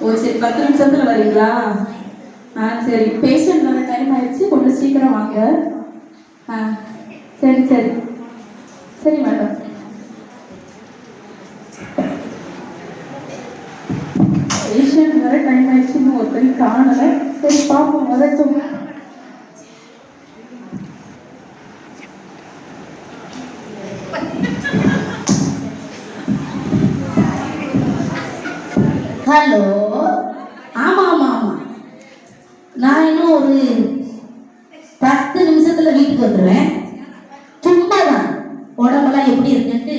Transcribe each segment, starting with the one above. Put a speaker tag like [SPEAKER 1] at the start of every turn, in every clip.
[SPEAKER 1] ஓ சரி பத்து நிமிஷத்துல வரீங்களா ஆ சரி. பேஷண்ட் வர டைம் ஆயிடுச்சு. கொஞ்சம் சீக்கிரம் வாங்க. ஆ சரி சரி. சரி மேடம் பேஷண்ட் வர டைம் ஆயிடுச்சு. இன்னும் ஒருத்தரையும் காணலை. சரி பார்ப்போம். வரட்டும்
[SPEAKER 2] ஹலோ ஆமாம் ஆமாம் ஆமாம் நான் இன்னும் ஒரு பத்து நிமிஷத்தில் வீட்டுக்கு வந்துடுவேன் சும்மா தான் உடம்பெல்லாம் எப்படி இருக்குன்ட்டு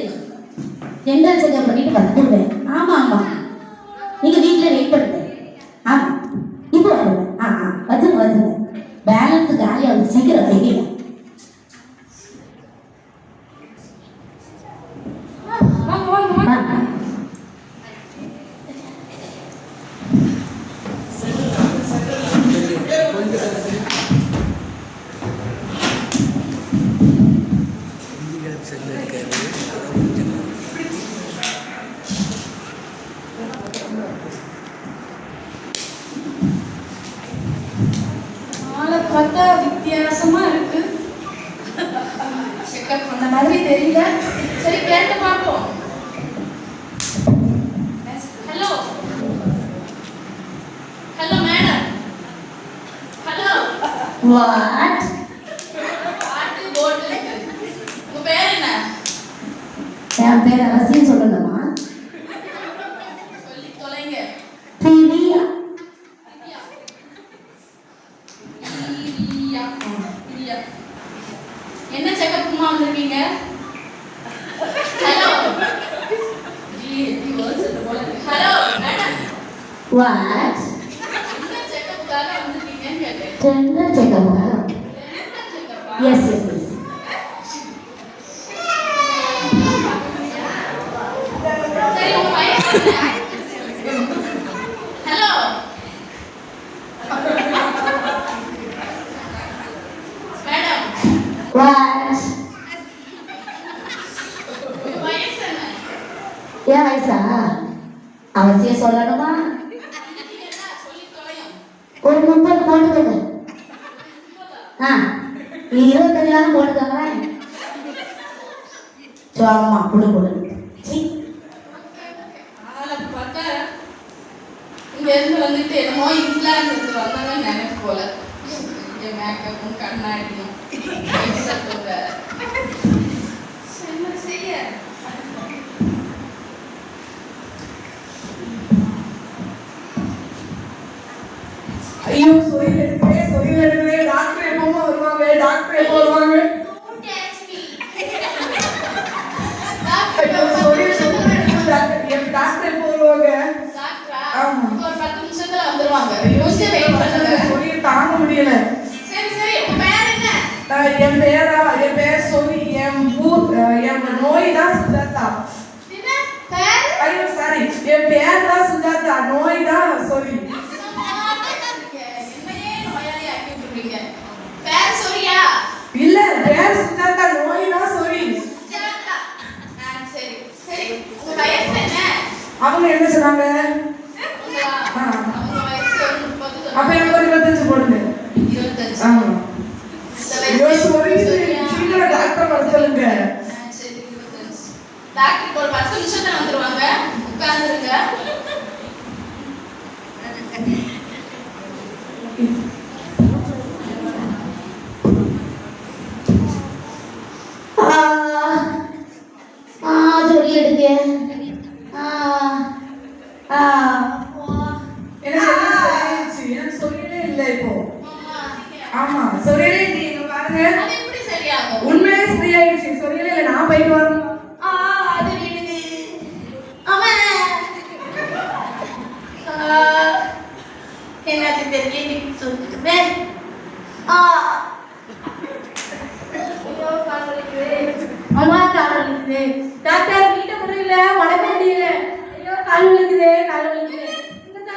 [SPEAKER 2] ஜென்ரல் செக்அப் பண்ணிட்டு வந்துடுவேன். ஆமாம் ஆமாம் நீங்கள் வீட்டில் வெயிட் பண்ணுங்க ஆமாம் இப்போ வந்துடுவேன் ஆ ஆ வச்சுருங்க வச்சுருங்க பேலன்ஸ் காலியாகுது சீக்கிரம் வைக்கல
[SPEAKER 1] வாங்க வாங்க வாங்க
[SPEAKER 2] ஆ ஆ
[SPEAKER 1] ஆளை பார்த்தா வித்தியாசமா இருக்கு. செக்கப் பண்ண மாதிரி தெரியல. சரி கேட்டு பார்ப்போம். Hello hello madam hello
[SPEAKER 2] what
[SPEAKER 1] பாட்டு போட்டு உங்க பேர் என்ன?
[SPEAKER 2] என் பேர் அவசியம் சொல்லணுமா?
[SPEAKER 1] What? Gender
[SPEAKER 2] jaga
[SPEAKER 1] barang. Yes, yes,
[SPEAKER 2] yes. hello madam what
[SPEAKER 1] Ya, Isa. soalnya solanuman.
[SPEAKER 2] ஒரு முப்பது போட்டுக்கோங்க. ஆ இருபத்தஞ்சாலும் போட்டுக்கோங்களேன் சும்மா குடு குடு. சீ.
[SPEAKER 1] ஆளை பார்த்தா இங்க இருந்து வந்துட்டு என்னமோ இங்கிலாந்து வந்தாங்கன்னு நினைப்பு போல. மேக்கப்பும் கண்ணாடியும். என்ன செய்ய.
[SPEAKER 3] ஐயோ டாக்டர் எப்போ வருவாங்க டாக்டர் எப்போ வருவாங்க டாக்டர் எப்போ வருவாங்க.
[SPEAKER 1] ஒரு பத்து நிமிஷத்துல வந்துருவாங்க யோசிச்சு வெயிட் பண்ணுங்க
[SPEAKER 3] தாங்க முடியல
[SPEAKER 1] சரி சரி உங்க பேர் என்ன
[SPEAKER 3] என் பேர் சொல்லி என் ஊர் அஹ் என் நோய் தான் சுஜாதா
[SPEAKER 1] என்ன பேர்
[SPEAKER 3] ஐயோ சாரி என் பேர் தான் சுஜாதா நோய் தான் சொல்லி
[SPEAKER 1] என்னையே நோயாளி ஆக்கி விட்டுருக்கீங்க பேர் சொரியா
[SPEAKER 3] இல்ல பேர் சுஜாதா நோய் தான் சொல்லி
[SPEAKER 1] சுஜாதா. ஆ, சரி சரி உங்க வயசு என்ன
[SPEAKER 3] அவங்க என்ன சொன்னாங்க?
[SPEAKER 1] ஒரு
[SPEAKER 3] அப்ப எனக்கு ஒரு இருபத்தஞ்சு போடுங்க. ஆமா சொல்லி
[SPEAKER 1] சொரியா?
[SPEAKER 3] சீக்கிரம் டாக்டர் வர சொல்லுங்க.
[SPEAKER 1] டாக்டர் ஒரு பத்து நிமிஷத்துல வந்துருவாங்க. உட்கார்ந்துருங்க. அம்மா கால் வலிக்குது. டாக்டர் நீட்ட முடியல உடம்பு முடியல ஐயோ கால் வலிக்குது.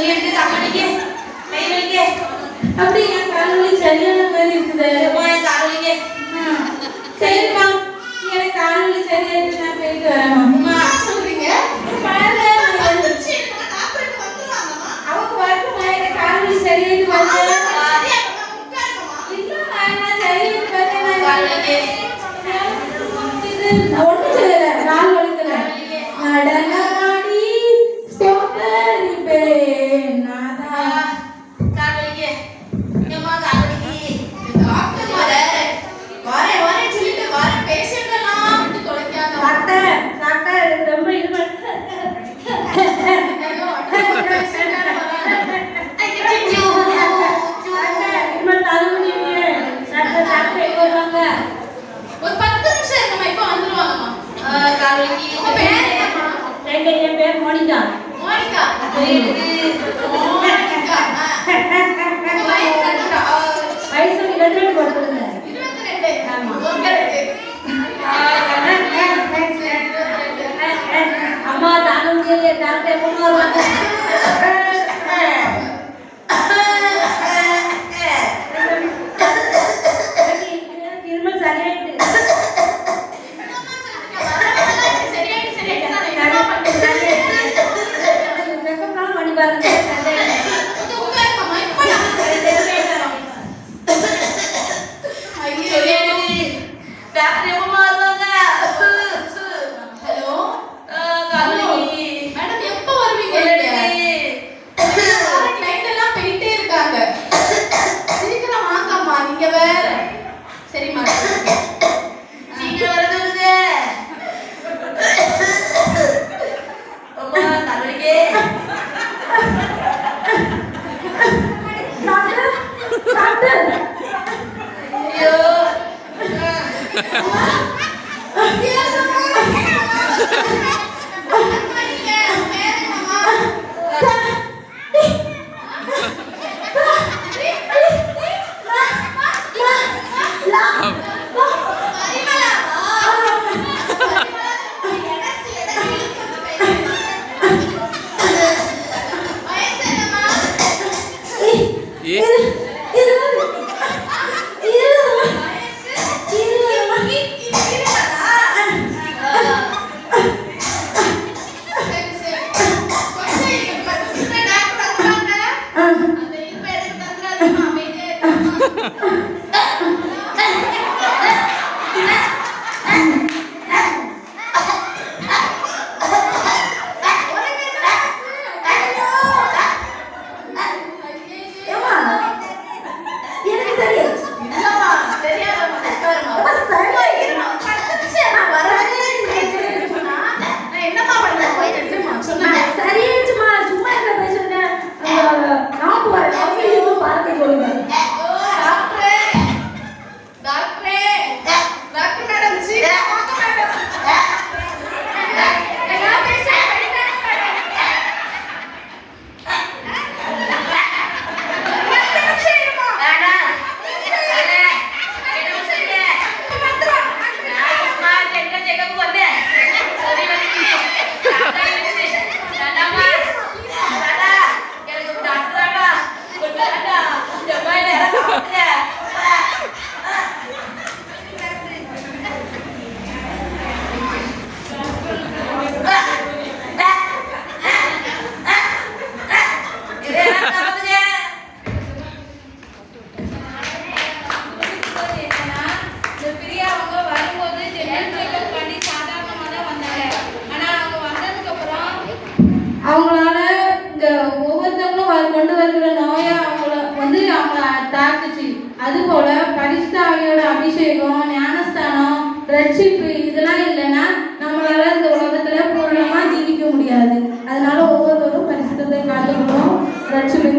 [SPEAKER 4] சொல்லி எடுத்து தம்பனிக்கு
[SPEAKER 1] அப்படி என் கால் சரியான மாதிரி இருக்குது.
[SPEAKER 4] என் கால் வலிக்க
[SPEAKER 1] சரிம்மா எனக்கு கால் வலி சரியாயிட்டு நான் போயிட்டு அவங்க வரட்டுமா எனக்கு கால் வலி சரியாயிட்டு வரேன் ஒன்றும் செய்யலை கால் வலிக்கல.
[SPEAKER 4] நடன
[SPEAKER 1] அம்மா தானம் தானத்தை மூணு வருவாங்க 안 돼! பிரார்த்திச்சு.
[SPEAKER 5] அதுபோல பரிசுத்தாவியோட அபிஷேகம் ஞானஸ்தானம் ரட்சிப்பு இதெல்லாம் இல்லைன்னா நம்மளால இந்த உலகத்துல பூர்ணமா ஜீவிக்க முடியாது. அதனால ஒவ்வொருவரும் பரிசுத்தத்தை காட்டுகிறோம் ரட்சிப்பு